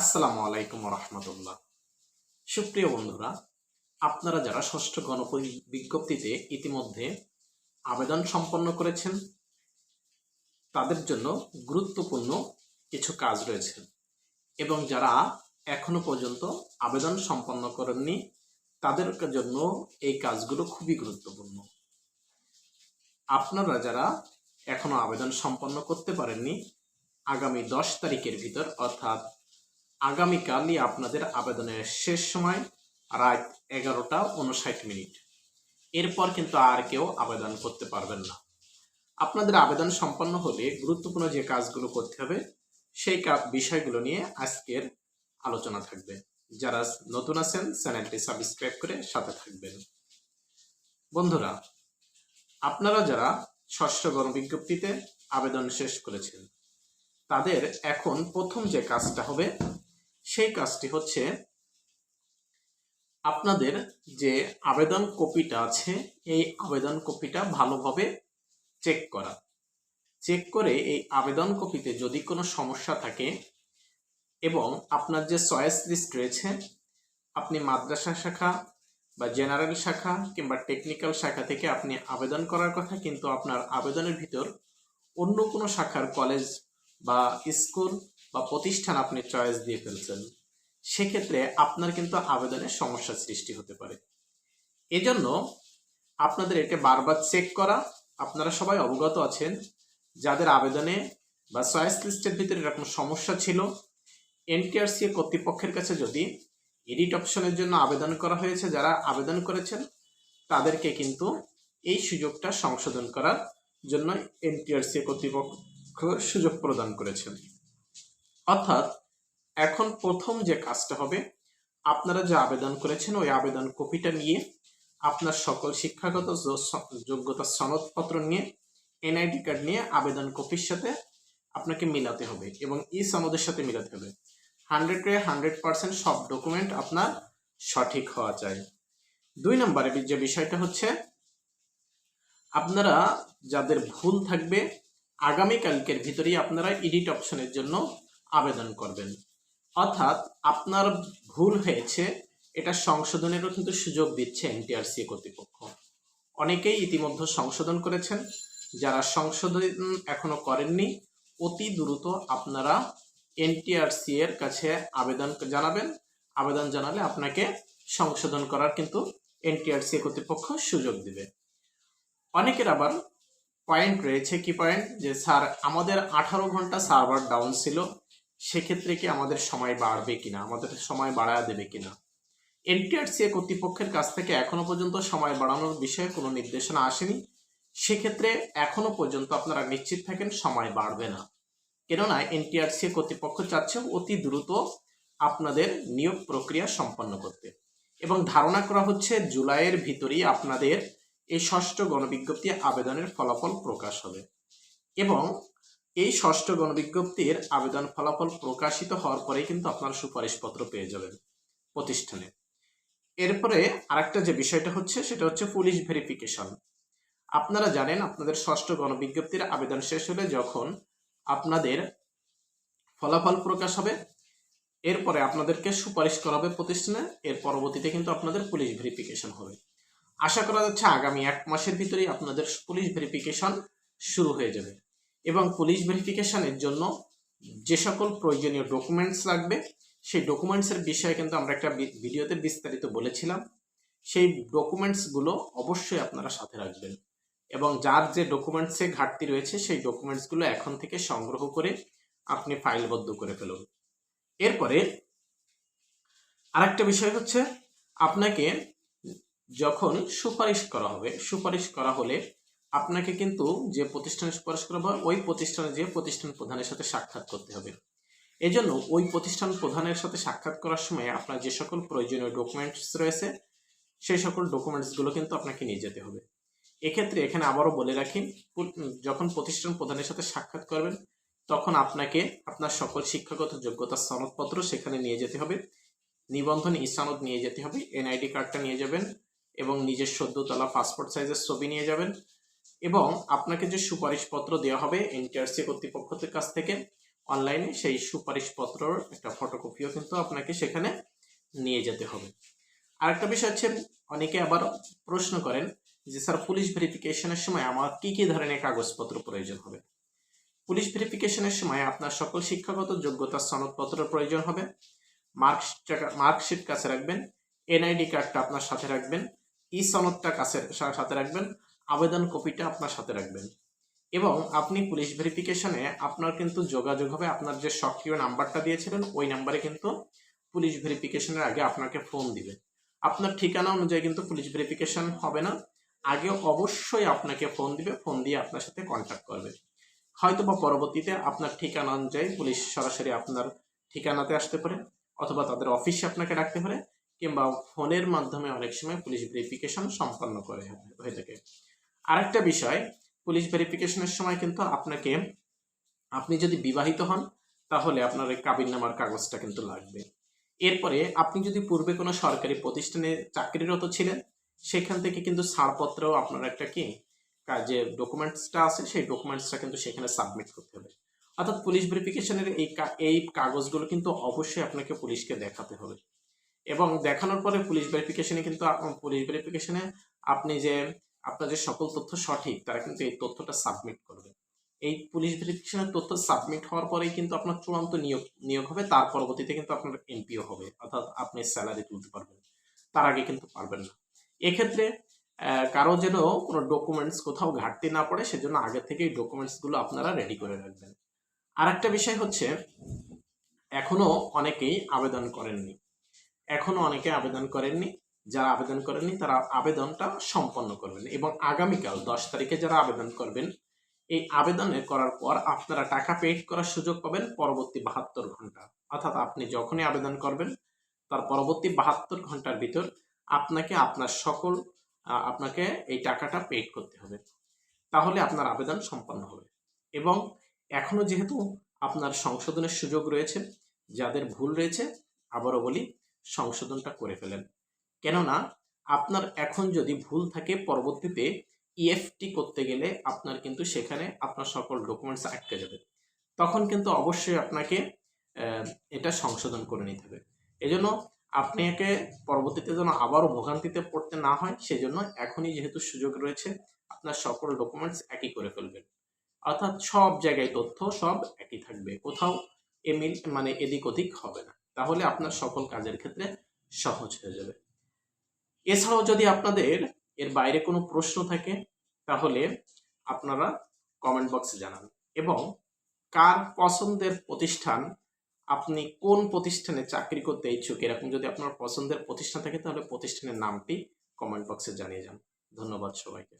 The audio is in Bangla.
আসসালামু আলাইকুম রহমতুল্লাহ সুপ্রিয় বন্ধুরা, আপনারা যারা ষষ্ঠ গণপরি বিজ্ঞপ্তিতে ইতিমধ্যে আবেদন সম্পন্ন করেছেন, তাদের জন্য গুরুত্বপূর্ণ কিছু কাজ রয়েছে এবং যারা এখনও পর্যন্ত আবেদন সম্পন্ন করেননি, তাদের জন্য এই কাজগুলো খুবই গুরুত্বপূর্ণ। আপনারা যারা এখনও আবেদন সম্পন্ন করতে পারেননি, আগামী দশ তারিখের ভিতর অর্থাৎ আগামীকালই আপনাদের আবেদনের শেষ সময়, রাত এগারোটা উনষাট মিনিট। এরপর কিন্তু আর কেউ আবেদন করতে পারবেন না। আপনাদের আবেদন সম্পন্ন হলে গুরুত্বপূর্ণ যে কাজগুলো করতে হবে, সেই বিষয়গুলো নিয়ে আজকের আলোচনা থাকবে। যারা নতুন আছেন, চ্যানেলটি সাবস্ক্রাইব করে সাথে থাকবেন। বন্ধুরা, আপনারা যারা ষষ্ঠ গণবিজ্ঞপ্তিতে আবেদন শেষ করেছেন, তাদের এখন প্রথম যে কাজটা হবে সেই কাজটি হচ্ছে আপনাদের যে আবেদন কপিটা আছে, এই আবেদন কপিটা ভালোভাবে চেক করা। চেক করে এই আবেদন কপিতে যদি কোনো সমস্যা থাকে এবং আপনার যে চয়েস লিস্ট রয়েছে, আপনি মাদ্রাসা শাখা বা জেনারেল শাখা কিংবা টেকনিক্যাল শাখা থেকে আপনি আবেদন করার কথা, কিন্তু আপনার আবেদনের ভিতর অন্য কোনো শাখার কলেজ বা স্কুল বা প্রতিষ্ঠান আপনি চয়েস দিয়ে ফেলছেন, সেক্ষেত্রে আপনার কিন্তু আবেদনের সমস্যা সৃষ্টি হতে পারে। এজন্য আপনাদের এটা বারবার চেক করা, আপনারা সবাই অবগত আছেন, যাদের আবেদনে বা চয়েস লিস্টের ভিতরে এরকম সমস্যা ছিল এনটিআরসি কর্তৃপক্ষের কাছে যদি এডিট অপশনের জন্য আবেদন করা হয়েছে, যারা আবেদন করেছেন, তাদেরকে কিন্তু এই সুযোগটা সংশোধন করার জন্য এনটিআরসি কর্তৃপক্ষ সুযোগ প্রদান করেছেন। অর্থাৎ এখন প্রথম যে কাজটা হবে, আপনারা যে আবেদন করেছেন, ওই আবেদন কপিটা নিয়ে আপনার সকল শিক্ষাগত যোগ্যতা সনদপত্র নিয়ে, এনআইডি কার্ড নিয়ে আবেদন কপির সাথে আপনাকে মিলাতে হবে এবং ই সনদের সাথে মিলাতে হবে। হান্ড্রেডে হান্ড্রেড পার্সেন্ট সব ডকুমেন্ট আপনার সঠিক হওয়া চাই। দুই নম্বরে যে বিষয়টা হচ্ছে, আপনারা যাদের ভুল থাকবে, আগামীকালকের ভিতরেই আপনারা এডিট অপশনের জন্য আবেদন করবেন। অর্থাৎ আপনার ভুল হয়েছে, এটা সংশোধনেরও কিন্তু সুযোগ দিচ্ছে এনটিআরসি কর্তৃপক্ষ। অনেকেই ইতিমধ্যে সংশোধন করেছেন, যারা সংশোধন এখনও করেননি, অতি দ্রুত আপনারা এনটিআরসি এর কাছে আবেদন জানাবেন। আবেদন জানালে আপনাকে সংশোধন করার কিন্তু এনটিআরসি কর্তৃপক্ষ সুযোগ দিবে। অনেকের আবার পয়েন্ট রয়েছে কি পয়েন্ট যে, স্যার, আমাদের আঠারো ঘণ্টা সার্ভার ডাউন ছিল। সেক্ষেত্রে কি আমাদের সময় বাড়বে কিনা? আমাদের সময় বাড়ায় দেবে কিনা? এনটিআরসি কর্তৃপক্ষের কাছ থেকে এখনও পর্যন্ত সময় বাড়ানোর বিষয়ে কোনো নির্দেশনা আসেনি। সেক্ষেত্রে এখনও পর্যন্ত আপনারা নিশ্চিত থাকেন সময় বাড়বে না। কেননা এনটিআরসি কর্তৃপক্ষ চাচ্ছে অতি দ্রুত আপনাদের নিয়োগ প্রক্রিয়া সম্পন্ন করতে। এবং ধারণা করা হচ্ছে জুলাইয়ের ভিতরেই আপনাদের এই ষষ্ঠ গণবিজ্ঞপ্তি আবেদনের ফলাফল প্রকাশ হবে। এবং এই ষষ্ঠ গণবিজ্ঞপ্তির আবেদন ফলাফল প্রকাশিত হওয়ার পরে কিন্তু আপনারা সুপারিশপত্র পেয়ে যাবেন প্রতিষ্ঠানে। এরপরে আরেকটা যে বিষয়টা হচ্ছে, সেটা হচ্ছে পুলিশ ভেরিফিকেশন। আপনারা জানেন, আপনাদের ষষ্ঠ গণবিজ্ঞপ্তির আবেদন শেষ হলে যখন আপনাদের ফলাফল প্রকাশ হবে, এরপরে আপনাদেরকে সুপারিশ করা হবে প্রতিষ্ঠানে, এর পরবর্তীতে কিন্তু আপনাদের পুলিশ ভেরিফিকেশন হবে। আশা করা যাচ্ছে আগামী এক মাসের ভিতরেই আপনাদের পুলিশ ভেরিফিকেশন শুরু হয়ে যাবে। এবং পুলিশ ভেরিফিকেশানের জন্য যে সকল প্রয়োজনীয় ডকুমেন্টস লাগবে, সেই ডকুমেন্টসের বিষয়ে কিন্তু আমরা একটা ভিডিওতে বিস্তারিত বলেছিলাম। সেই ডকুমেন্টসগুলো অবশ্যই আপনারা সাথে রাখবেন এবং যার যে ডকুমেন্টসে ঘাটতি রয়েছে, সেই ডকুমেন্টসগুলো এখন থেকে সংগ্রহ করে আপনি ফাইলবদ্ধ করে ফেলুন। এরপরে আরেকটা বিষয় হচ্ছে, আপনাকে যখন সুপারিশ করা হবে, সুপারিশ করা হলে আপনাকে কিন্তু যে প্রতিষ্ঠানে সুপারিশ করা হবে, ওই প্রতিষ্ঠানে যে প্রতিষ্ঠান প্রধানের সাথে সাক্ষাৎ করতে হবে। এজন্য ওই প্রতিষ্ঠান প্রধানের সাথে সাক্ষাৎ করার সময় আপনার যে সকল প্রয়োজনীয় ডকুমেন্টস রয়েছে, সেই সকল ডকুমেন্টসগুলো কিন্তু আপনাকে নিয়ে যেতে হবে। এক্ষেত্রে এখানে আবারও বলে রাখি যখন প্রতিষ্ঠান প্রধানের সাথে সাক্ষাৎ করবেন, তখন আপনাকে আপনার সকল শিক্ষাগত যোগ্যতার সনদপত্র সেখানে নিয়ে যেতে হবে। নিবন্ধন ই সনদ নিয়ে যেতে হবে, এনআইডি কার্ডটা নিয়ে যাবেন এবং নিজের সদ্য তোলা পাসপোর্ট সাইজের ছবি নিয়ে যাবেন। এবং আপনাকে যে সুপারিশপত্র দেওয়া হবে এনটিআরসি কর্তৃপক্ষের কাছ থেকে অনলাইনে, সেই সুপারিশপত্রর একটা ফটোকপিও কিন্তু আপনাকে সেখানে নিয়ে যেতে হবে। আরেকটা বিষয় হচ্ছে, অনেকে আবার প্রশ্ন করেন যে, স্যার, পুলিশ ভেরিফিকেশনের সময় আমার কি কি ধরনের কাগজপত্র প্রয়োজন হবে? পুলিশ ভেরিফিকেশনের সময় আপনার সকল শিক্ষাগত যোগ্যতা সনদপত্র প্রয়োজন হবে। মার্কশিট মার্কশিট কাছে রাখবেন। এনআইডি কার্ডটা আপনার সাথে রাখবেন। ই সনদটা কাছে সাথে রাখবেন। আবেদন কপিটা আপনার সাথে রাখবেন। এবং আপনি পুলিশ ভেরিফিকেশনে আপনার কিন্তু যোগাযোগ হবে, আপনার যে সক্রিয় নাম্বারটা দিয়েছিলেন, ওই নাম্বারে কিন্তু পুলিশ ভেরিফিকেশনের আগে আপনাকে ফোন দিবে। আপনার ঠিকানা অনুযায়ী কিন্তু পুলিশ ভেরিফিকেশন হবে না। আগে অবশ্যই আপনাকে ফোন দিবে, ফোন দিয়ে আপনার সাথে কন্ট্যাক্ট করবে। হয়তো বা পরবর্তীতে আপনার ঠিকানা অনুযায়ী পুলিশ সরাসরি আপনার ঠিকানাতে আসতে পারে, অথবা তাদের অফিসে আপনাকে ডাকতে পারে, কিংবা ফোনের মাধ্যমে অনেক সময় পুলিশ ভেরিফিকেশন সম্পন্ন করে হয়ে থাকে। আরেকটা বিষয়, পুলিশ ভেরিফিকেশনের সময় কিন্তু আপনাকে, আপনি যদি বিবাহিত হন, তাহলে আপনার এই কাবিননামার কাগজটা কিন্তু লাগবে। এরপরে আপনি যদি পূর্বে কোনো সরকারি প্রতিষ্ঠানে চাকরিরত ছিলেন, সেখান থেকে কিন্তু ছাড়পত্রও আপনার একটা কি যে ডকুমেন্টসটা আছে, সেই ডকুমেন্টসটা কিন্তু সেখানে সাবমিট করতে হবে। অর্থাৎ পুলিশ ভেরিফিকেশনের এই এই কাগজগুলো কিন্তু অবশ্যই আপনাকে পুলিশকে দেখাতে হবে। এবং দেখানোর পরে পুলিশ ভেরিফিকেশনে কিন্তু পুলিশ ভেরিফিকেশনে আপনি যে আপনার যে সকল তথ্য সঠিক, তারা কিন্তু এই তথ্যটা সাবমিট করবে। এই পুলিশ ভেরিফিকেশনের তথ্য সাবমিট হওয়ার পরেই কিন্তু আপনার চূড়ান্ত নিয়োগ নিয়োগ হবে, তার পরবর্তীতে কিন্তু আপনার এমপিও হবে, অর্থাৎ আপনি স্যালারি তুলতে পারবেন, তার আগে কিন্তু পারবেন না। এক্ষেত্রে কারও যেন কোনো ডকুমেন্টস কোথাও ঘাটতি না পড়ে, সেজন্য আগে থেকেই ডকুমেন্টসগুলো আপনারা রেডি করে রাখবেন। আর একটা বিষয় হচ্ছে, এখনও অনেকেই আবেদন করেননি। এখনও অনেকে আবেদন করেননি। যারা আবেদন করেননি, তারা আবেদনটা সম্পন্ন করবেন এবং আগামীকাল দশ তারিখে যারা আবেদন করবেন, এই আবেদনে করার পর আপনারা টাকা পেড করার সুযোগ পাবেন পরবর্তী বাহাত্তর ঘণ্টা। অর্থাৎ আপনি যখনই আবেদন করবেন, তার পরবর্তী বাহাত্তর ঘণ্টার ভিতর আপনাকে আপনার সকল আপনাকে এই টাকাটা পেড করতে হবে। তাহলে আপনার আবেদন সম্পন্ন হবে। এবং এখনও যেহেতু আপনার সংশোধনের সুযোগ রয়েছে, যাদের ভুল রয়েছে, আবারও বলি, সংশোধনটা করে ফেলেন। কেননা আপনার এখন যদি ভুল থাকে পরবর্তীতে ইএফটি করতে গেলে আপনার কিন্তু সেখানে আপনার সকল ডকুমেন্টস আটকে যাবে। তখন কিন্তু অবশ্যই আপনাকে এটা সংশোধন করে নিতে হবে। এজন্য আপনাকে পরবর্তীতে যেন আবারও ভোগান্তিতে পড়তে না হয়, সেজন্য এখনই যেহেতু সুযোগ রয়েছে, আপনার সকল ডকুমেন্টস একই করে ফেলবেন। অর্থাৎ সব জায়গায় তথ্য সব একই থাকবে, কোথাও এমিল মানে এদিক ওদিক হবে না। তাহলে আপনার সকল কাজের ক্ষেত্রে সহজ হয়ে যাবে। এছাড়াও যদি আপনাদের এর বাইরে কোনো প্রশ্ন থাকে, তাহলে আপনারা কমেন্ট বক্সে জানান। এবং কার পছন্দের প্রতিষ্ঠান, আপনি কোন প্রতিষ্ঠানে চাকরি করতে ইচ্ছুক, এরকম যদি আপনার পছন্দের প্রতিষ্ঠান থাকে, তাহলে প্রতিষ্ঠানের নামটি কমেন্ট বক্সে জানিয়ে যান। ধন্যবাদ সবাইকে।